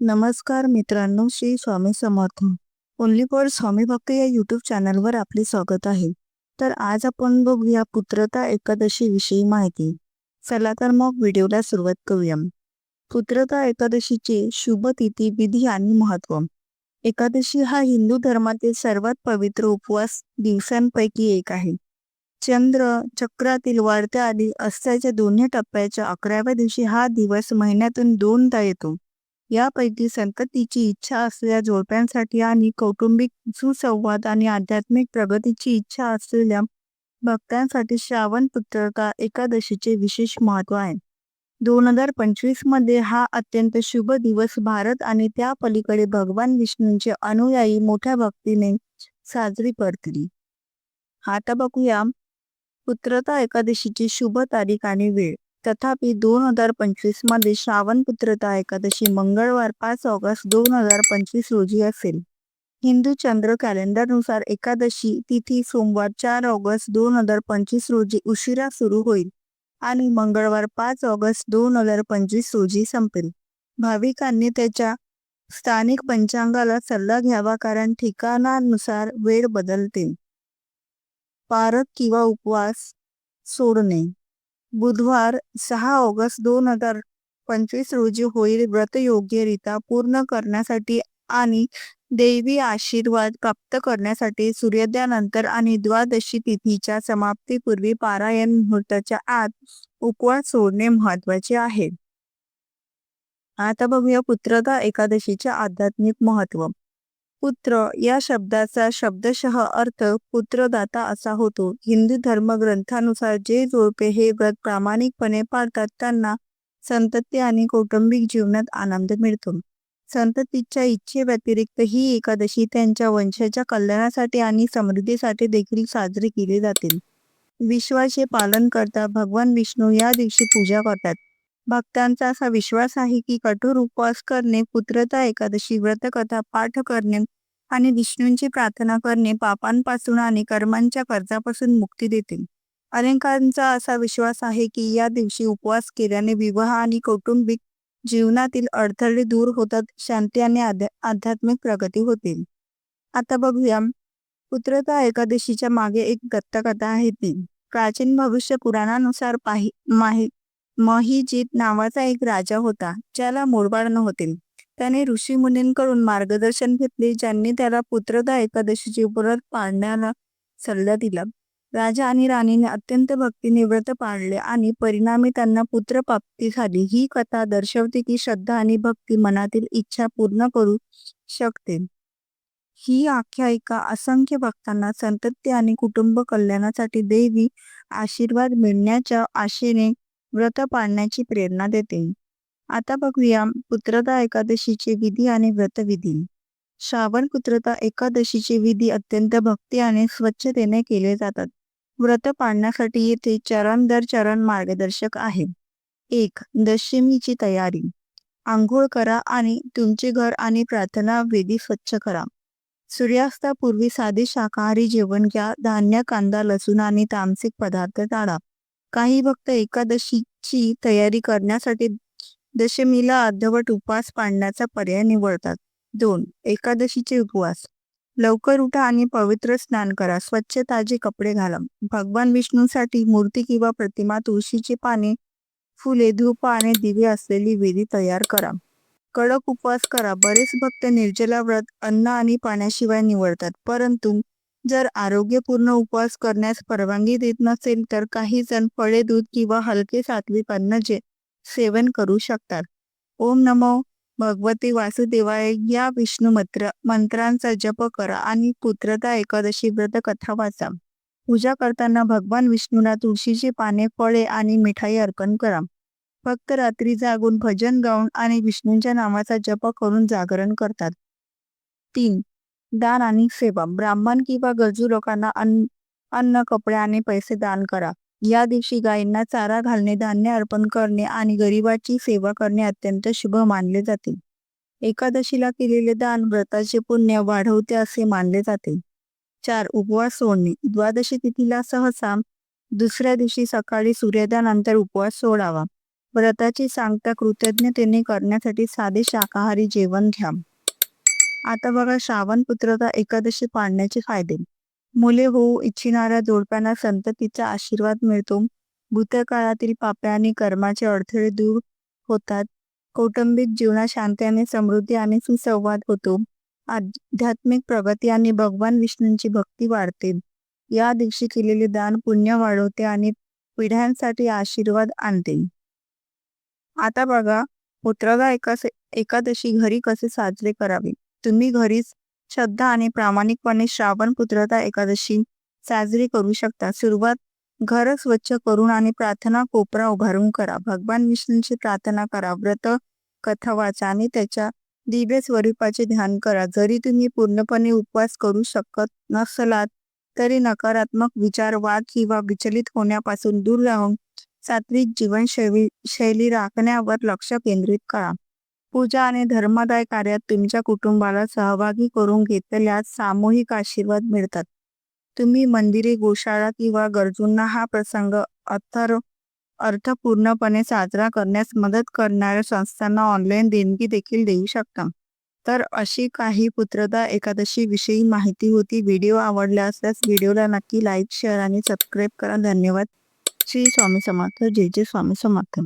नमस्कार मित्रांनो Shri Swami Samarth. Only for Swami भक्त या युट्यूब चॅनलवर आपले स्वागत आहे. तर आज आपण बघूया पुत्रता एकादशी विषयी माहिती. चला तर मग व्हिडिओला सुरुवात करूया. पुत्रता एकादशीचे शुभ तिथी विधी आणि महत्त्व. एकादशी हा हिंदू धर्मातील सर्वात पवित्र उपवास दिवसांपैकी एक आहे. चंद्र चक्रातील वाढत्या आधी अस्ताच्या दोन्ही टप्प्याच्या अकराव्या दिवशी हा दिवस महिन्यातून दोनदा येतो. यापैकी संततीची इच्छा असलेल्या जोडप्यांसाठी आणि कौटुंबिक सुसंवाद आणि आध्यात्मिक प्रगतीची इच्छा असलेल्या भक्तांसाठी श्रावण पुत्रका एकादशीचे विशेष महत्त्व आहे. दोन हजार पंचवीसमध्ये हा अत्यंत शुभ दिवस भारत आणि त्या पलीकडे भगवान विष्णूंचे अनुयायी मोठ्या भक्तीने साजरी करतील. आता बघूया पुत्रता एकादशीची शुभ तारीख आणि वेळ. तथापि दोन हजार पंचवीसमध्ये श्रावण पुत्रता एकादशी मंगळवार पाच ऑगस्ट दोन हजार पंचवीस रोजी असेल. हिंदू चंद्र कॅलेंडरनुसार एकादशी तिथी सोमवार चार ऑगस्ट दोन हजार पंचवीस रोजी उशिरा सुरू होईल आणि मंगळवार पाच ऑगस्ट दोन हजार पंचवीस रोजी संपेल. भाविकांनी त्याच्या स्थानिक पंचांगाला सल्ला घ्यावा कारण ठिकाणानुसार वेळ बदलते पारक किंवा उपवास सोडणे. बुधवार सहा ऑगस्ट दोन हजार पंचवीस रोजी होईल. व्रत योग्यरित्या पूर्ण करण्यासाठी आणि देवी आशीर्वाद प्राप्त करण्यासाठी सूर्योदयानंतर आणि द्वादशी तिथीच्या समाप्तीपूर्वी पारायण मुहूर्ताच्या आत उपवास सोडणे महत्त्वाचे आहे. आता बघूया पुत्रदा एकादशीचे आध्यात्मिक महत्त्व पुत्र या शब्दाचा शब्दशः अर्थ पुत्रदाता असा होतो. हिंदू धर्मग्रंथानुसार जे जोडपे हे व्रत प्रामाणिकपणे पाळतात त्यांना संतती आणि कौटुंबिक जीवनात आनंद मिळतो. संततीच्या इच्छे व्यतिरिक्त ही एकादशी त्यांच्या वंशाच्या कल्याणासाठी आणि समृद्धीसाठी देखील साजरी केली जाते. विश्वाचे पालन करता भगवान विष्णू या दिवशी पूजा करतात. भक्तांचा असा विश्वास आहे की कठोर उपवास करणे पुत्रता एकादशी व्रतकथा पाठ करणे आणि विष्णूंची प्रार्थना करणे पापांपासून आणि कर्मांच्या कर्जापासून मुक्ती देते अनेकांचा असा विश्वास आहे की या दिवशी उपवास केल्याने विवाह आणि कौटुंबिक जीवनातील अडथळे दूर होतात शांती आणि आध्यात्मिक प्रगती होतील. आता बघूया. पुत्रता एकादशीच्या मागे एक दत्तकथा आहे ती. प्राचीन भविष्य पुराणानुसार पाहि माही महिजीत नावाचा एक राजा होता ज्याला मोडबाळ नव्हते. त्याने ऋषी मुनींकडून मार्गदर्शन घेतले ज्यांनी त्याला पुत्रदा एकादशीची व्रत पाळण्याला सल्ला दिला. राजा आणि राणीने अत्यंत भक्तीने व्रत पाळले आणि परिणामी त्यांना पुत्र प्राप्ती झाली. ही कथा दर्शवते की श्रद्धा आणि भक्ती मनातील इच्छा पूर्ण करू शकते. ही आख्यायिका असंख्य भक्तांना संतती आणि कुटुंब कल्याणासाठी देवी आशीर्वाद मिळण्याच्या आशेने व्रत पाळण्याची प्रेरणा देते. आता बघूया पुत्रता एकादशीचे विधी आणि व्रतविधी. श्रावण पुत्रता एकादशीचे विधी अत्यंत भक्ती आणि स्वच्छतेने केले जातात. व्रत पाळण्यासाठी येथे चरण दर चरण मार्गदर्शक आहे. एक दशमीची तयारी. आंघोळ करा आणि तुमचे घर आणि प्रार्थना वेदी स्वच्छ करा. सूर्यास्तापूर्वी साधे शाकाहारी जेवण घ्या धान्य कांदा लसूण आणि तामसिक पदार्थ टाळा. काही भक्त एकादशीची तयारी करण्यासाठी दशमीला अर्धवट उपवास पाडण्याचा पर्याय निवडतात. दोन एकादशीचे उपवास. लवकर उठा आणि पवित्र स्नान करा. स्वच्छ ताजे कपडे घाला. भगवान विष्णूसाठी मूर्ती किंवा प्रतिमा तुळशीचे पाने फुले धूप आणि दिवे असलेली विधी तयार करा. कडक उपवास करा. बरेच भक्त निर्जला व्रत अन्न आणि पाण्याशिवाय निवडतात. परंतु जर आरोग्यपूर्ण उपवास करण्यास परवानगी देत नसेल तर काही जण फळे दूध किंवा हलके सात्विक अन्न जे सेवन करू शकतात. ओम नमो भगवती वासुदेवाय. या विष्णू मंत्र मंत्रांचा जप करा आणि पुत्रता एकादशी व्रत कथा वाचा. पूजा करताना भगवान विष्णूला तुळशीची पाने फळे आणि मिठाई अर्पण करा. फक्त रात्री जागून भजन गाऊन आणि विष्णूंच्या नावाचा जप करून जागरण करतात. तीन दान आणि सेवा. ब्राह्मण किंवा गरजू लोकांना अन्न अन्न कपडे आणि पैसे दान करा. या दिवशी गायींना चारा घालणे धान्य अर्पण करणे आणि गरिबाची सेवा करणे अत्यंत शुभ मानले जाते. एकादशीला केलेले दान व्रताचे पुण्य वाढवते असे मानले जाते. चार उपवास सोडणे. द्वादशी तिथीला सहसा दुसऱ्या दिवशी सकाळी सूर्योदयानंतर उपवास सोडावा. व्रताची सांगता कृतज्ञतेने करण्यासाठी साधे शाकाहारी जेवण घ्या. आता बघा श्रावण पुत्रता एकादशी पाळण्याचे फायदे. मुले होऊ इच्छिणाऱ्या जोडप्यांना संततीचा आशीर्वाद मिळतो. भूतकाळातील पापे आणि कर्माचे अडथळे दूर होतात. कौटुंबिक जीवनात शांती आणि समृद्धी आणि सुसंवाद होतो. आध्यात्मिक प्रगती आणि भगवान विष्णूंची भक्ती वाढते. या दिवशी केलेले दान पुण्य वाढवते आणि पिढ्यांसाठी आशीर्वाद आणते. आता बघा पुत्राला एकादशी घरी कसे साजरे करावे? तुम्ही घरीच श्रद्धा आणि प्रामाणिकपणे श्रावण पुत्रता एकादशी साजरी करू शकता. सुरुवात घर स्वच्छ करून आणि प्रार्थना कोपरा उभारून करा. भगवान विष्णूंची प्रार्थना करा. व्रत कथा वाचा आणि त्याच्या दिव्य स्वरूपाचे ध्यान करा. जरी तुम्ही पूर्णपणे उपवास करू शकत नसलात तरी नकारात्मक विचार वाद किंवा विचलित होण्यापासून दूर राहून सात्विक जीवनशैली शैली राखण्यावर लक्ष केंद्रित करा. पूजा आणि धर्मदाय कार्यात तुमच्या कुटुंबाला सहभागी करून घेतल्यास सामूहिक आशीर्वाद मिळतात. तुम्ही मंदिरे गोशाळा किंवा गरजूंना हा प्रसंग अथर अर्थपूर्णपणे साजरा करण्यास मदत करणाऱ्या संस्थांना ऑनलाईन देणगी देखील देऊ शकता. तर अशी काही पुत्रदा एकादशी विषयी माहिती होती. व्हिडिओ आवडला असल्यास व्हिडिओला नक्की लाईक शेअर आणि सबस्क्राईब करा. धन्यवाद. श्री स्वामी समर्थ. जय जय स्वामी समर्थ.